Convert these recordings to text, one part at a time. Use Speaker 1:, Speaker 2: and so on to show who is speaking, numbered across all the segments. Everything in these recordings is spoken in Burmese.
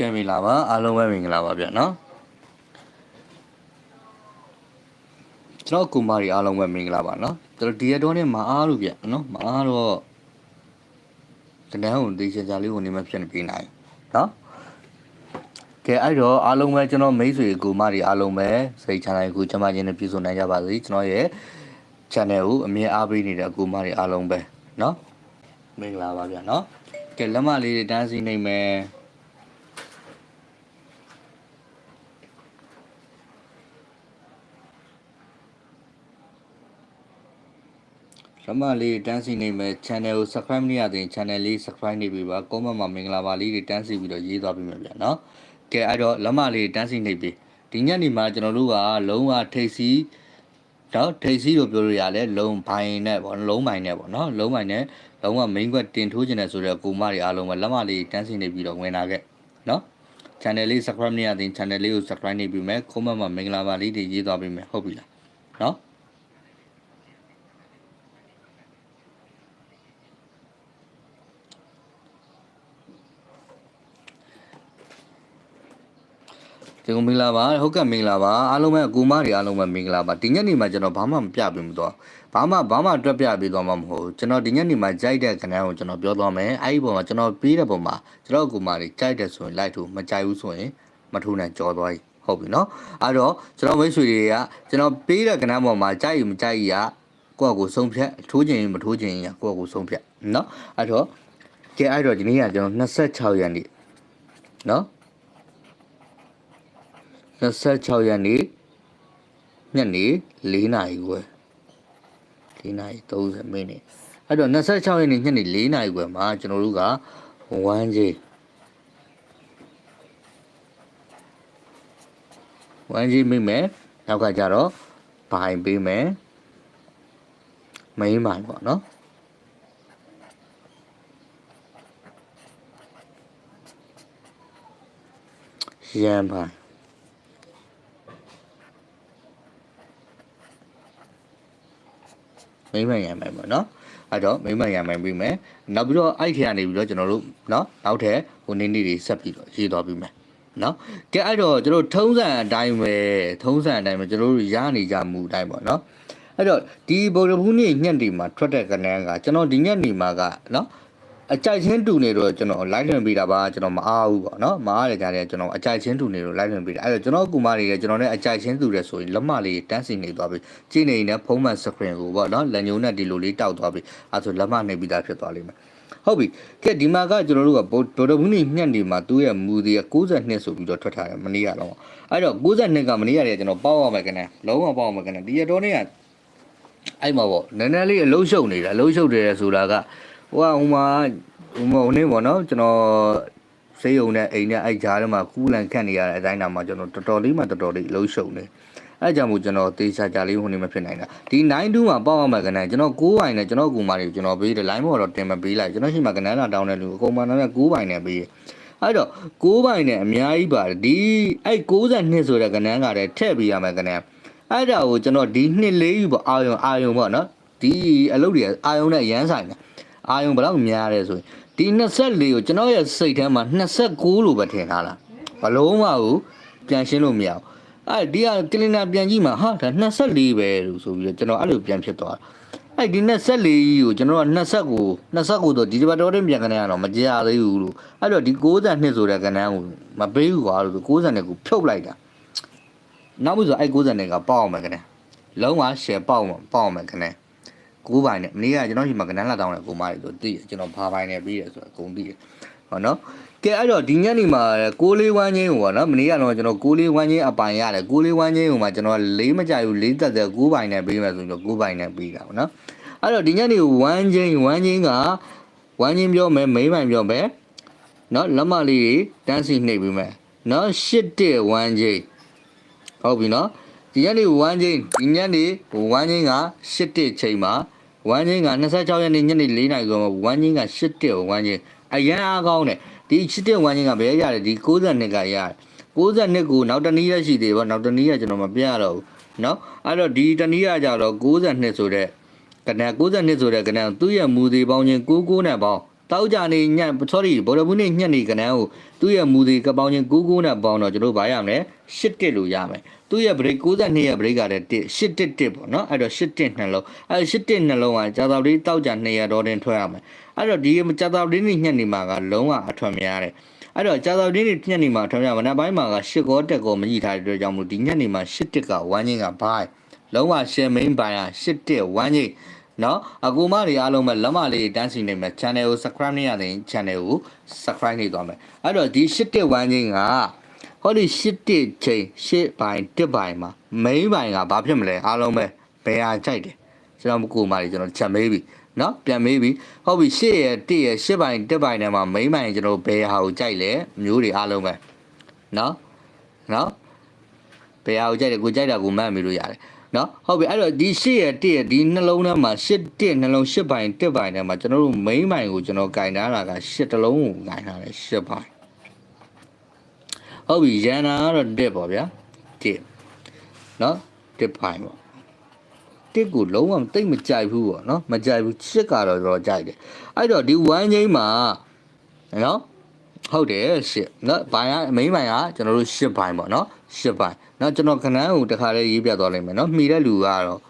Speaker 1: ကဲမင်္ဂလာပါအားလုံးပဲမင်္ဂလာပါဗျနော်ကျွန်တော်ကူမကြီးအားလုံးပဲမင်္ဂလာပါနော်ကျွန်တော်ဒီရတော့နဲ့မအားလို့ဗျနော်မအားတော့တနန်းကိုတေးချာချာလေးကိုနေမဖြစ်နေပေးနိုင်နော်ကဲအဲ့တော့အားလုံးပဲကျွန်တော်မိတ်ဆွေကူမကြီးအားလုံးပဲစိတ်ချမ်းသာကိုကျမချင်းနဲ့ပြည့်စုံနိုင်ကြပါစေကျွန်တော်ရဲ့ channel ကိုအမြဲအားပေးနေတဲ့အကူမကြီးအားလုံးပဲနော်မင်္ဂလာပါဗျနော်ကဲလက်မလေးတွေတန်းစီနေမယ် မလေးတန်းစီနေမယ် channel ကို subscribe မရသေးရင် channel လေး subscribe နေပြီပါ comment မှာမင်္ဂလာပါလေးတွေတန်းစီပြီးတော့ရေးသွားပြီမယ်ဗျာနော်ကဲအဲ့တော့လမလေးတန်းစီနေပြီဒီညနေမှာကျွန်တော်တို့ကလုံးဝထိတ်စီတော့ထိတ်စီလို့ပြောလို့ရတယ်လုံးဘိုင်နဲ့ပေါ့လုံးဘိုင်နဲ့ပေါ့နော်လုံးဘိုင်နဲ့လုံးဝ main ကွက်တင်ထိုးခြင်းနဲ့ဆိုတော့ကိုမတွေအားလုံးပဲလမလေးတန်းစီနေပြီးတော့ဝင်လာခဲ့နော် channel လေး subscribe မရသေးရင် channel လေးကို subscribe နေပြီမယ် comment မှာမင်္ဂလာပါလေးတွေရေးသွားပြီမယ်ဟုတ်ပြီလားနော် ဒီကုမင်္ဂလာပါဟုတ်ကဲ့မင်္ဂလာပါအားလုံးပဲအကူမတွေအားလုံးပဲမင်္ဂလာပါဒီညနေမှာကျွန်တော်ဘာမှမပြပြမသွားဘာမှဘာမှတွက်ပြပေးသွားမှာမဟုတ်ဘူးကျွန်တော်ဒီညနေမှာကြိုက်တဲ့ခဏကိုကျွန်တော်ပြောသွားမယ်အဲ့ဒီပုံမှာကျွန်တော်ပေးတဲ့ပုံမှာကျွန်တော်အကူမတွေကြိုက်တယ်ဆိုရင်လိုက်ထိုးမကြိုက်ဘူးဆိုရင်မထိုးနိုင်ကြော်သွားပြီဟုတ်ပြီနော်အဲ့တော့ကျွန်တော်မိတ်ဆွေတွေကကျွန်တော်ပေးတဲ့ခဏပုံမှာကြိုက်ရင်မကြိုက်ရကိုယ့်အကိုဆုံးဖြတ်ထိုးခြင်းမထိုးခြင်းရကိုယ့်အကိုဆုံးဖြတ်နော်အဲ့တော့ကဲအဲ့တော့ဒီနေ့ကကျွန်တော်26ရက်နေ့နော် 26ရက်နေ့ညနေ4နာရီခွဲ4နာရီ30မိနစ်အဲ့တော့26ရက်နေ့ညနေ4နာရီခွဲမှာကျွန်တော်တို့က 1 J 1 J မိမယ်နောက်ကကြတော့ဘိုင်ပေးမယ်မိန်းမိုင်ပေါ့နော်ရန်ဘိုင် မိမ့်မှန်ရံမှန်ပေါ့နော်အဲ့တော့မိမ့်မှန်ရံမှန်ပြီးမယ်နောက်ပြီးတော့အဲ့ထဲကနေပြီးတော့ကျွန်တော်တို့နော်နောက်ထပ်ဟိုနေ့နေ့တွေဆက်ပြီးတော့ရေးသွားပြီးမယ်နော်ကဲအဲ့တော့ကျွန်တော်ထုံးစံအတိုင်းပဲထုံးစံအတိုင်းပဲကျွန်တော်တို့ရနေကြမှုအတိုင်းပေါ့နော်အဲ့တော့ဒီဗုဒ္ဓဘုနေ့ညက်ဒီမှာထွက်တဲ့ကဏ္ဍကကျွန်တော်ဒီညက်ဒီမှာကနော် အကြိုက်ချင်းတူနေတော့ကျွန်တော် live လွှင့်ပေးတာပါကျွန်တော်မအားဘူးပေါ့နော်မအားရကြတယ်ကျွန်တော်အကြိုက်ချင်းတူနေတော့ live လွှင့်ပေးတာအဲ့တော့ကျွန်တော်ကူမလေးကျွန်တော်နဲ့အကြိုက်ချင်းတူတယ်ဆိုရင်လက်မလေးတန်းစီနေသွားပြီကြည့်နေရင်ဖုံးမှန် screen ကိုပေါ့နော်လက်ညိုးနဲ့ဒီလိုလေးတောက်သွားပြီအဲ့ဆိုလက်မနေပြီးသားဖြစ်သွားလိမ့်မယ်ဟုတ်ပြီကဲဒီမှာကကျွန်တော်တို့ကဗုဒ္ဓဘုနေ့ညက်နေမှာသူ့ရဲ့မူဒီက62ဆိုပြီးတော့ထွက်ထားတယ်မနေ့ကတော့အဲ့တော့62ကမနေ့ရတယ်ကျွန်တော်ပေါက်ရမယ်ကနေလုံးဝပေါက်ရမယ်ကနေဒီရတော့နေ့ကအဲ့မှာပေါ့နည်းနည်းလေးအလုံးရှုပ်နေတာအလုံးရှုပ်တယ်ဆိုတာက ဟိုကဟိုမှာဟိုမဟိုနေ့ပေါ့နော်ကျွန်တော်စေးုံနဲ့အိမ်နဲ့အဲ့ကြားထဲမှာကူးလန်ခတ်နေရတဲ့အတိုင်းတာမှာကျွန်တော်တော်တော်လေးမှတော်တော်လေးအလုံးရှုပ်နေအဲ့ကြောင့်မို့ကျွန်တော်တေးချာချာလေးဟိုနေမဖြစ်နိုင်တာဒီ92မှာပေါက်အောင်မှကနန်းကျွန်တော်9ဘိုင်နဲ့ကျွန်တော်ကူမာတွေကိုကျွန်တော်ပေးတယ် line ပေါ်တော့တင်မပေးလိုက်ကျွန်တော်ရှိမှကနန်းလာတောင်းတဲ့လူအကုန်မှတော့9ဘိုင်နဲ့ပေးတယ်အဲ့တော့6ဘိုင်နဲ့အများကြီးပါတယ်ဒီအဲ့62ဆိုတဲ့ကနန်းကတည်းထည့်ပေးရမယ်ကနန်းအဲ့ဒါကိုကျွန်တော်ဒီနှစ်လေးယူပေါ့အာယုံအာယုံပေါ့နော်ဒီအလုပ်တွေအာယုံနဲ့ရမ်းဆိုင်တယ် အာယုံဘယ်လောက်များရဲဆိုရင်ဒီ24ကိုကျွန်တော်ရဲ့စိတ်ထဲမှာ29လို့ပဲထင်ထားလားဘလုံးမဟုတ်ပြန်ရှင်းလို့မရဘူးအဲဒီကကလင်နာပြန်ကြည့်မှာဟာဒါ24ပဲလို့ဆိုပြီးတော့ကျွန်တော်အဲ့လိုပြန်ဖြစ်သွားတာအဲ့ဒီ24ကြီးကိုကျွန်တော်က20ကို20ကိုတော့ဒီဒီဘတော်တင်ပြန်ကနေရတော့မကြသေးဘူးလို့အဲ့တော့ဒီ62ဆိုတဲ့ကဏ္ဍကိုမပေးဘူးကွာလို့60နဲ့ကိုဖြုတ်လိုက်တာနောက်မှဆိုအဲ့60နဲ့ကပေါအောင်မယ်ကနေလုံးဝ share ပေါအောင်ပေါအောင်မယ်ကနေ 9ပိုင်းနဲ့မနေ့ကကျွန်တော်ရှိမှာကနန်းလာတောင်းတဲ့အကုန်မတွေဆိုသိရကျွန်တော်ဘာပိုင်းနဲ့ပြီးရဆိုတော့အကုန်သိရဟောနော်ကဲအဲ့တော့ဒီညနေမှာ6လေးဝမ်းချင်းဟိုပါနော်မနေ့ကတော့ကျွန်တော်6လေးဝမ်းချင်းအပိုင်ရတယ်6လေးဝမ်းချင်းဟိုမှာကျွန်တော်၄မကြဘူး၄သက်သက်9ပိုင်းနဲ့ပြီးမယ်ဆိုတော့9ပိုင်းနဲ့ပြီးတာပေါ့နော်အဲ့တော့ဒီညနေဝမ်းချင်းဝမ်းချင်းကဝမ်းချင်းပြောမယ်မိန်းပိုင်ပြောမယ်နော်လက်မလေးတန်းစီနှိပ်ပြီးမယ်နော်၈၁ဝမ်းချင်းဟုတ်ပြီနော် ဒီညနေဝမ်းချင်းဒီညနေဝမ်းချင်းကရှစ်တဲ့ချိန်မှာဝမ်းချင်းက26ရက်နေ့ညနေ4နာရီကျော်မှာဝမ်းချင်းကရှစ်တဲ့ဝမ်းချင်းအရန်အားကောင်းတယ်ဒီရှစ်တဲ့ဝမ်းချင်းကဘယ်ရတယ်ဒီ62ကရတယ်62ကိုနောက်တနည်းရရှိသေးပါနောက်တနည်းရကျွန်တော်မပြရတော့ဘူးเนาะအဲ့တော့ဒီတနည်းရကြတော့62ဆိုတဲ့ကဏ္ဍ62ဆိုတဲ့ကဏ္ဍသူ့ရဲ့မူသေးပေါင်းချင်း99နဲ့ပေါင်း တောက်ကြနေညက် sorry ဘော်ဒဘူးနေညက်နေကနန်းကိုသူ့ရဲ့မူစီကပောင်းချင်း99နဲ့ပေါင်းတော့ကျွန်တော်ဗာရမယ်8တစ်လို့ရမယ်သူ့ရဲ့ break 62ရဲ့ break ကလည်း1 8တစ်တစ်ပေါ့နော်အဲ့တော့8တစ်နှလုံးအဲ့8တစ်နှလုံးကကြာတော်လေးတောက်ကြ200ဒေါ်တင်ထွက်ရမယ်အဲ့တော့ဒီကြာတော်လေးနေညက်နေမှာကလုံးဝအထွက်များတယ်အဲ့တော့ကြာတော်လေးနေညက်နေမှာအထွက်များမနက်ပိုင်းမှာက8ကောတက်ကောမကြည့်ထားတဲ့အတွက်ကြောင့်မို့ဒီညက်နေမှာ8တစ်က1ချင်းကဘိုင်းလုံးဝ share main ပိုင်းက8တစ်1ချင်း နော်အကူမတွေအားလုံးပဲလက်မလေးတန်းစီနေမယ် channel ကို subscribe နေရတဲ့ channel ကို subscribe နေသွားမယ်အဲ့တော့ဒီ8တစ်1ချင်းကဟောဒီ8တစ်ချိန်8ပိုင်း1ပိုင်းမှာ main ပိုင်းကဘာဖြစ်မလဲအားလုံးပဲဘယ်ဟာကြိုက်တယ်ကျွန်တော်ကိုမလေးကျွန်တော်ချက်မေးပြီနော်ပြန်မေးပြီဟုတ်ပြီ8ရဲ့1ရဲ့8ပိုင်း1ပိုင်းထဲမှာ main ပိုင်းကျွန်တော်ဘယ်ဟာကိုကြိုက်လဲမျိုးတွေအားလုံးပဲနော်နော်ဘယ်ဟာကိုကြိုက်တယ်ကိုကြိုက်တာကိုမှတ်မိလို့ရတယ် နော်ဟုတ်ပြီအဲ့တော့ဒီ8ရဲ့1ရဲ့ဒီနှလုံးထဲမှာ8 1နှလုံး8ပိုင်း1ပိုင်းထဲမှာကျွန်တော်တို့ main ပိုင်းကိုကျွန်တော်ကင်ထားတာက8တလုံးကိုကင်ထားတယ်8ပိုင်းဟုတ်ပြီရန်နာကတော့1ပေါ့ဗျာ1နော်1ပိုင်းပေါ့တစ်ကိုလုံးဝတိတ်မကြိုက်ဘူးပေါ့နော်မကြိုက်ဘူးချစ်ကတော့တော့ကြိုက်တယ်အဲ့တော့ဒီ1ချင်းမှာနော် ဟုတ်တယ်ရှစ်နော်ဘိုင်ကမိန်းဘိုင်ကကျွန်တော်တို့ရှစ်ဘိုင်ပေါ့နော်ရှစ်ဘိုင်နော်ကျွန်တော်ခဏန်းကိုတခါလေးရေးပြသွားလိမ့်မယ်နော်မှီတဲ့လူကတော့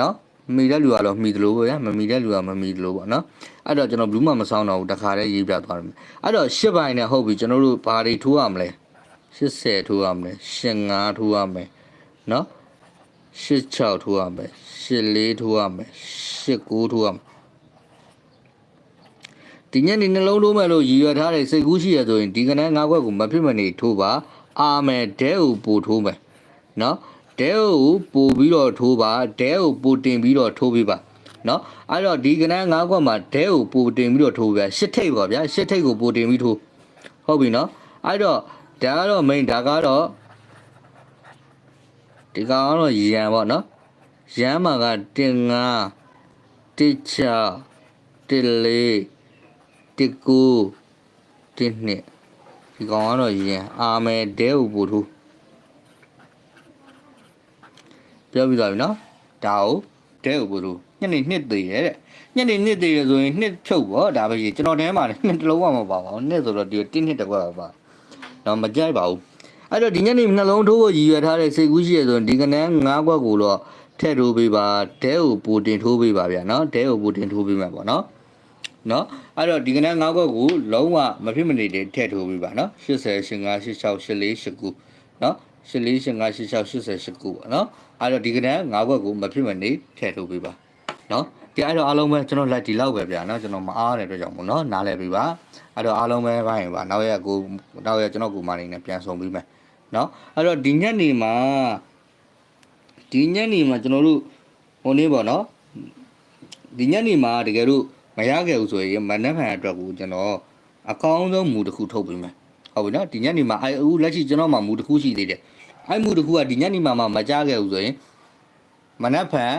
Speaker 1: နော်မှီတဲ့လူကတော့မှီတယ်လို့ပဲဗျာမမှီတဲ့လူကမမှီတယ်လို့ပေါ့နော်အဲ့တော့ကျွန်တော်ဘူးမှမဆောင်တော့ဘူးတခါလေးရေးပြသွားလိမ့်မယ်အဲ့တော့ရှစ်ဘိုင်နဲ့ဟုတ်ပြီကျွန်တော်တို့ဘာတွေထိုးရမလဲ80ထိုးရမလဲ85ထိုးရမယ်နော်86ထိုးရမယ်84ထိုးရမယ်89ထိုးရမယ် ဒီညနေနှလုံးထိုးမယ်လို့ရည်ရွယ်ထားတဲ့စိတ်ကူးရှိရဆိုရင်ဒီကနန်း၅ခွက်ကိုမဖြစ်မနေထိုးပါအာမယ်ဒဲကိုပို့ထိုးမယ်နော်ဒဲကိုပို့ပြီးတော့ထိုးပါဒဲကိုပို့တင်ပြီးတော့ထိုးပေးပါနော်အဲ့တော့ဒီကနန်း၅ခွက်မှာဒဲကိုပို့တင်ပြီးတော့ထိုးပြရှစ်ထိပ်ပါဗျာရှစ်ထိပ်ကိုပို့တင်ပြီးထိုးဟုတ်ပြီနော်အဲ့တော့ဒါကတော့ main ဒါကတော့ဒီကောင်ကတော့ရန်ပေါ့နော်ရန်မှာကတင်ငါတစ်ချတစ်လေး တစ်ကိုတစ်နှစ်ဒီကောင်ကတော့ရန်အာမယ်ဒဲဥပူထူပြောပြီးသွားပြီနော်ဒါကိုဒဲဥပူထူညနေနှစ်သေးရဲ့တဲ့ညနေနှစ်သေးရဆိုရင်နှစ်ဖြုတ်ပေါ့ဒါပဲကြီးကျွန်တော်တဲမှာလည်းနှစ်တလုံးမှမပါပါဘူးနှစ်ဆိုတော့ဒီတစ်နှစ်တစ်ခွက်ပါပါတော့မကြိုက်ပါဘူးအဲ့တော့ဒီညနေနှလုံးထိုးကိုရည်ရွယ်ထားတဲ့စိတ်ကူးရှိရဆိုရင်ဒီကနန်း၅ခွက်ကိုတော့ထည့်ထိုးပေးပါဒဲကိုပူတင်ထိုးပေးပါဗျာနော်ဒဲကိုပူတင်ထိုးပေးမှာပေါ့နော် နော်အဲ့တော့ဒီကနေ့၅ခွက်ကိုလုံးဝမဖြစ်မနေတည်းထည့်ထိုးပြီးပါနော်80 85 86 84 89နော်84 85 86 89ပေါ့နော်အဲ့တော့ဒီကနေ့၅ခွက်ကိုမဖြစ်မနေထည့်ထိုးပြီးပါနော်ကဲအဲ့တော့အားလုံးပဲကျွန်တော်လက်ဒီလောက်ပဲဗျာနော်ကျွန်တော်မအားတဲ့အတွက်ကြောင့်မို့နော်နားလည်ပြီးပါအဲ့တော့အားလုံးပဲခိုင်းပါနောက်ရက်ကိုနောက်ရက်ကျွန်တော်ကိုမနေနဲ့ပြန်ဆောင်ပြီးမယ်နော်အဲ့တော့ဒီညနေမှာဒီညနေမှာကျွန်တော်တို့ဟိုနေ့ပေါ့နော်ဒီညနေမှာတကယ်လို့ မရခဲ့ဘူးဆိုရင်မနှက်ဖန်အတွက်ကိုကျွန်တော်အကောင်းဆုံးမူတစ်ခုထုတ်ပေးမယ်ဟုတ်ပြီနော်ဒီညနေမှာအဲအခုလက်ရှိကျွန်တော်မှမူတစ်ခုရှိသေးတယ်အဲမူတစ်ခုကဒီညနေမှာမှမကြခဲ့ဘူးဆိုရင်မနှက်ဖန်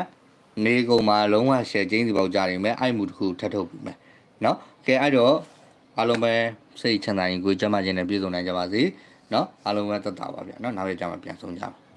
Speaker 1: နေကုန်မှာလုံးဝရှယ်ချင်းစီပေါက်ကြနိုင်မယ်အဲမူတစ်ခုထပ်ထုတ်ပေးမယ်နော်ကဲအဲ့တော့အားလုံးပဲစိတ်ချမ်းသာရင်ကိုယ်ကြမ်းမခြင်းနဲ့ပြည့်စုံနိုင်ကြပါစေနော်အားလုံးပဲသက်သာပါဗျာနော်နောက်ရက်ကြမှာပြန်ဆုံကြပါ